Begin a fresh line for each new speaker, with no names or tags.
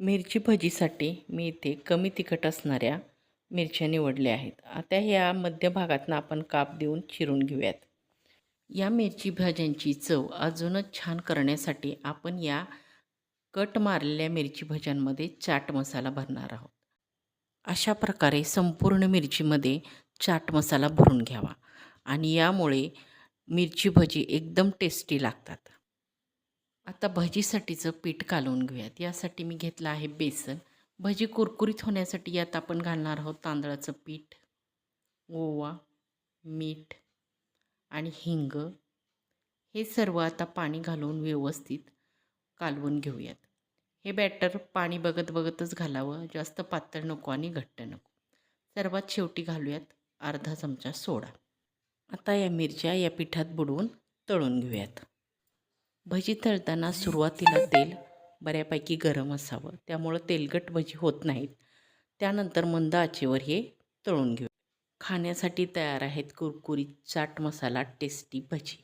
मिरची भजीसाठी मी इथे कमी तिखट असणाऱ्या मिरच्या निवडल्या आहेत. आता ह्या मध्य भागातनं आपण काप देऊन चिरून घेऊयात. या मिरची भाज्यांची चव अजूनच छान करण्यासाठी आपण या कट मारलेल्या मिरची भज्यांमध्ये चाट मसाला भरणार आहोत. अशा प्रकारे संपूर्ण मिरचीमध्ये चाट मसाला भरून घ्यावा आणि यामुळे मिरची भजी एकदम टेस्टी लागतात. आता भजीसाठीचं पीठ कालवून घेऊयात. यासाठी मी घेतलं आहे बेसन. भजी कुरकुरीत होण्यासाठी यात आपण घालणार आहोत तांदळाचं पीठ ओवा मीठ आणि हिंग. हे सर्व आता पाणी घालून व्यवस्थित कालवून घेऊयात. हे बॅटर पाणी बघत बघतच घालावं. जास्त पातळ नको आणि घट्ट नको. सर्वात शेवटी घालूयात अर्धा चमचा सोडा. आता या मिरच्या या पिठात बुडवून तळून घेऊयात. भजी तळताना सुरुवातीला तेल बऱ्यापैकी गरम असावं. त्यामुळं तेलकट भजी होत नाहीत. त्यानंतर मंद आचेवर हे तळून घेऊ. खाण्यासाठी तयार आहेत कुरकुरीत चाट मसाला टेस्टी भजी.